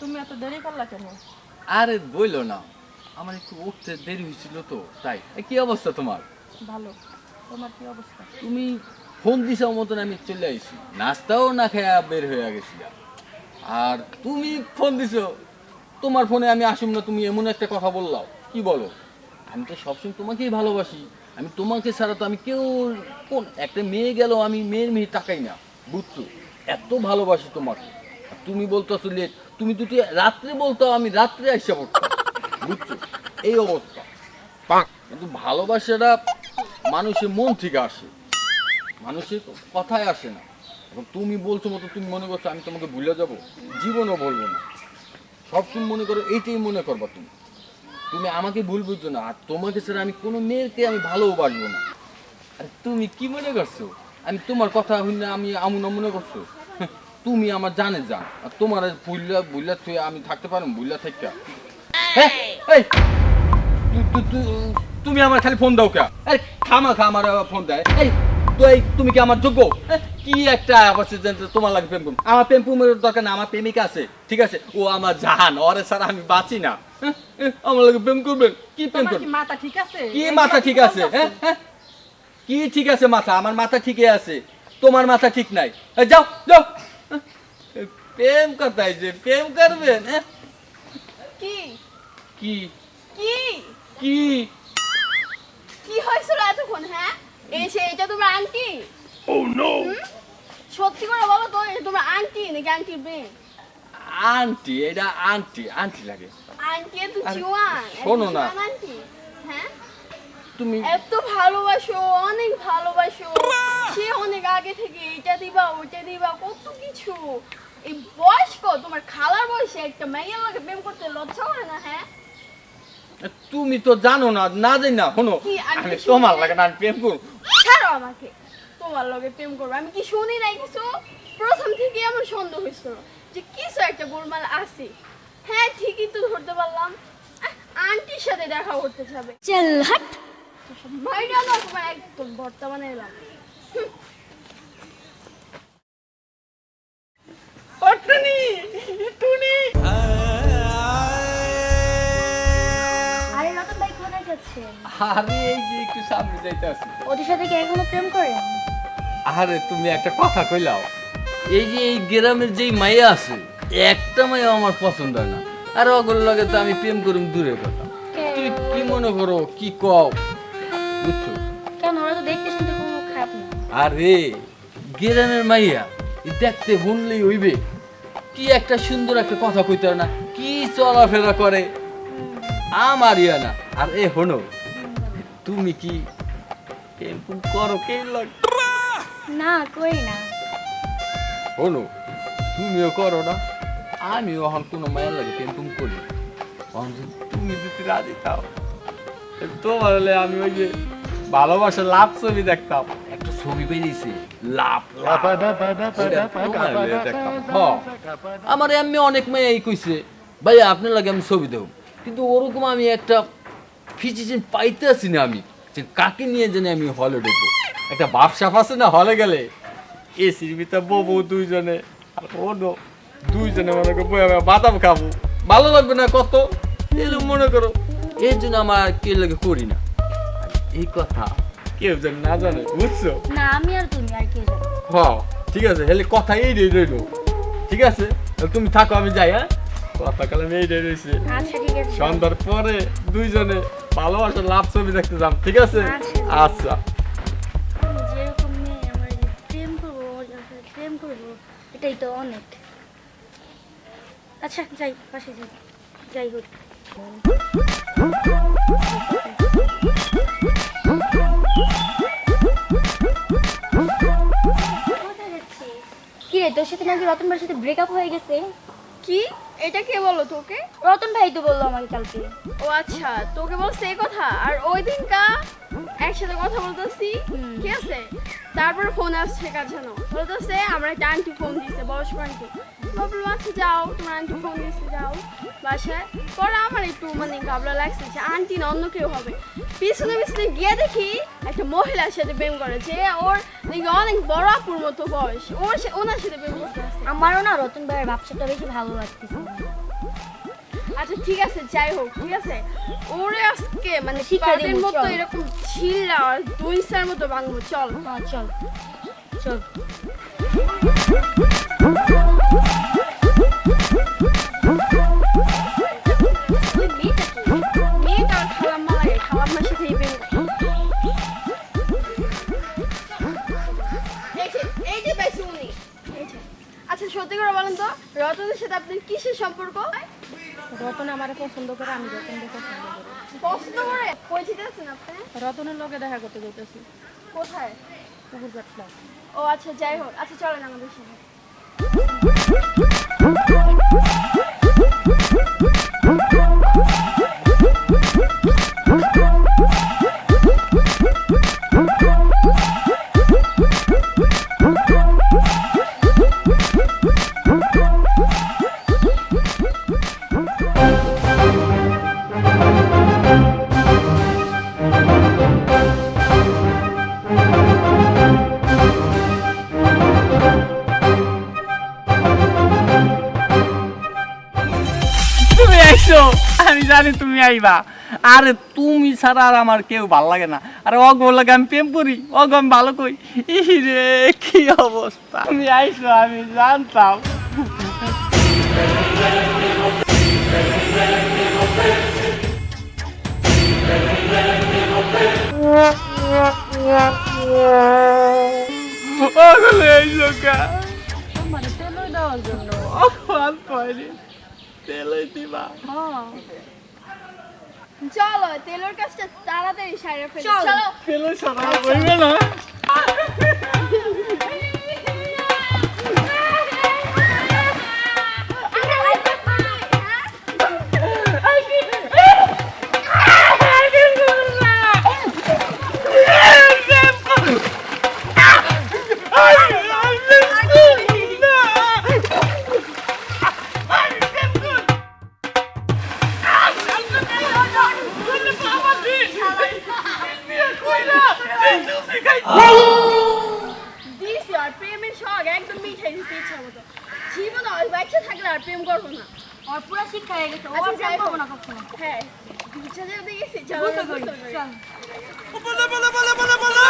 তুমি এত দেরি করলা কেন? আরে বইলো না। আমার একটু উঠতে দেরি হয়েছিল তো তাই। এ, কি অবস্থা তোমার? ভালো। তোমার কি অবস্থা? তুমি ফোন দিছাও মতন আমি চলে আইছি। নাস্তাও না খেয়ে বের হয়ে গেছিলাম। আর তুমি ফোন দিছো। তোমার ফোনে আমি আসুম না তুমি এমন একটা কথা বললাও। কি বলো? আমি তো সবসময় তোমাকেই ভালোবাসি। আমি তোমাকে ছাড়া তো আমি কেউ কোন একটা মেয়ে গেল আমি মেয়ের মেয়ে তাকাই না। বুঝছ? এত ভালোবাসি তোমাকে। তুমি বলতো লেট তুমি দুটি রাত্রে বলতো আমি রাত্রে আইসা পড়তাম। বুঝছ? এই অবস্থা। কিন্তু ভালোবাসাটা মানুষের মন থেকে আসে। মানুষের কথায় আসে না। এখন তুমি বলছো মতো তুমি মনে করছ আমি তোমাকে ভুলে যাব। জীবনও বলব না। সব তুমি মনে করো এইটাই মনে করবা তুমি। তুমি আমাকে ভুল বুঝছ না। আর তোমাকে ছাড়া আমি কোনো মেয়েকে আমি ভালোও ভালোবাসবো না। আর তুমি কি মনে করছ? আমি তোমার কথা হইলে আমি আমন মনে করছ। তুমি আমার জানে জান আর তোমার বুল্লা বুল্লা থুয়ে আমি থাকতে পারো বুল্লা থেকে। হ্যাঁ তুমি আমার খালি ফোন দাও কে? এই খামা খা আমার ফোন দেয়। এই তো এই তুমি কি আমার যোগ্য? কি একটা অবস্থা তোমার লাগে প্রেম আমার প্রেম পুমের দরকার না আমার প্রেমিকা আছে ঠিক আছে? ও আমার জাহান ওরে ছাড়া আমি বাঁচি না। হ্যাঁ, আমার লাগে প্রেম করবেন কি প্রেম তোমার করবেন মাথা ঠিক আছে? কি মাথা ঠিক আছে? হ্যাঁ কি ঠিক আছে মাথা? আমার মাথা ঠিকই আছে। তোমার মাথা ঠিক নাই। যাও যাও। প্রেম কথাই যে প্রেম করবেন কি? কি? কি? কি? কি হয়েছিল এতক্ষণ হ্যাঁ? এসে এটা তোমার আন্টি ও নো সত্যি করে বলো তো এটা তোমার আন্টি নাকি আন্টি মেয়ে আন্টি এটা আন্টি আন্টি লাগে। আন্টি আরে, জুয়ান শোনো না। আন্টি হ্যাঁ? তুমি এত ভালোবাসো অনেক ভালোবাসো সে অনেক আগে থেকে এটা দিবা ওইটা দিবা কত কিছু। এই বয়স্ক তোমার খালার বয়সে একটা মেয়ের লাগে প্রেম করতে লজ্জা করে না হ্যাঁ? তুমি তো জানো না না জানি না শোনো আমি তোমার লাগে না প্রেম করব। ছাড়ো আমাকে তোমার লগে প্রেম করব। আমি কি শুনি নাই কিছু? প্রথম থেকে আমার সন্দেহ হয়েছিল যে কিছু একটা গোলমাল আছে। হ্যাঁ ঠিকই তো ধরতে পারলাম। আন্টির সাথে দেখা করতে যাবে। চল হট। মাইরা না তোমার একদম বর্তমানে এলাম। আরে এই যে একটু সামনে যাইতে আছি ওদের সাথে কি এখনও প্রেম করেন? আরে তুমি একটা কথা কইলাও এই যে এই গ্রামের যেই মাইয়া আছে একটা মাইয়া আমার পছন্দ হয় না। আর ওগুলোর লগে তো আমি প্রেম করুম দূরের কথা। তুমি কি মনে করো কি কও? বুঝছ? কেন ওরা তো দেখতে শুনতে কোনো খারাপ না। আরে গ্রামের মাইয়া দেখতে শুনলেই হইবে। কি একটা সুন্দর একটা কথা কইতে না কি চলাফেরা করে? আমার ইয়া না। আর এ হনো তুমি কি প্রেম করো কে লাগ না কই না। হনো তুমিও করো না। আমিও এখন কোনো মায়ের লাগে প্রেম পুম করি তুমি যদি রাজি থাও তোমার হলে আমি ওই যে ভালোবাসার লাভ ছবি দেখতাম। একটা ছবি বেরিয়েছে লাভ। আমার এমনি অনেক মেয়ে এই কইছে ভাই আপনার লাগে আমি ছবি দেব। কিন্তু ওরকম আমি একটা ফিজিশিয়ান পাইতে আছি না আমি। যে কাকে নিয়ে জানি আমি হলে ঢুকবো? একটা বাপসাপ আছে না হলে গেলে? এসির ভিতরে ববু দুইজনে। আর ওনো দুইজনে মনে করো বই বাদাম খাব। ভালো লাগবে না কত? এরকম মনে করো। এই জন্য আমার কে লাগে করি না। এই কথা কেউ যেন না জানে বুঝছ? না আমি আর তুমি আর কে যাবে হ ঠিক আছে হেলে কথা এই রে রইল। ঠিক আছে? তুমি থাকো আমি যাই হ্যাঁ? কথা কালে এই রইছে। আচ্ছা ঠিক আছে। সন্ধ্যার পরে দুইজনে ভালোবাসার লাভ ছবি দেখতে যাম ঠিক আছে? আচ্ছা। আচ্ছা। যেরকম মেয়ে আমার প্রেম করব সাথে প্রেম করব এটাই তো অনেক। আচ্ছা যাই পাশে যাই। যাই হোক। কি রে তোর সাথে নাকি রতন ভাইয়ের সাথে ব্রেকআপ হয়ে গেছে? কি? এটা কে বলো তোকে? রতন ভাই তো বলল আমাকে কালকে। ও আচ্ছা তোকে বলছে এই কথা? আর ওই দিন কা একসাথে কথা বলতেছি। ঠিক আছে? তারপর ফোন আসছে কার যেন? বলতেছে আমরা একটা আন্টি ফোন দিচ্ছে বয়স্ক আন্টি ভাবলাম আচ্ছা যাও তোমার আন্টি ফোন দিচ্ছে যাও বাসায়। পরে আমার একটু মানে গাবলা লাগছে যে আন্টি না অন্য কেউ হবে। পিছনে পিছনে গিয়ে দেখি একটা মহিলার সাথে প্রেম করে যে ওর নাকি অনেক বড় আপুর মতো বয়স। ওর ওনার সাথে প্রেম করতে আমারও না রতন ভাইয়ের ব্যবসাটা বেশি ভালো লাগতেছে আচ্ছা ঠিক আছে যাই হোক ঠিক আছে। ওরে আজকে মানে দিবো, মতো এরকম ছিলা আর দুইসার মতো ভাঙবো চল। হ্যাঁ চল চল। আচ্ছা সত্যি করে বলেন তো রতনের সাথে আপনার কিসের সম্পর্ক রতন আমারে পছন্দ করে আমি রতনকে পছন্দ করি পছন্দ করে পরিচিত আছেন আপনি রতনের লগে দেখা করতে যেতেছি কোথায়? পুকুর ও আচ্ছা যাই হোক। আচ্ছা চলেন আমাদের সাথে। তুমি তুমি আইবা। আরে তুমি ছাড়া আর আমার কেউ ভালো লাগে না। আরে অগ লাগে আমি প্রেম করি অগ আমি ভালো কই রে কি অবস্থা? তুমি আইছো আমি জানতাম। ওগুলো মানে তেলই দেওয়ার জন্য। অপমান করি তেলই দিবা। হ্যাঁ। চলো তেলের কাজটা তাড়াতাড়ি সারে ফেলি। চলো। তেলই সারা হইবে না। শখ একদম মিঠাই দিতে ইচ্ছা মতো। জীবন ওই বাচ্চা থাকলে আর প্রেম করব না। ওর পুরো শিক্ষা হয়ে গেছে ও আচ্ছা, আর প্রেম না কখনো। হ্যাঁ বুঝা যাবে দেখেছি চলো। চলো বলো বলো বলো।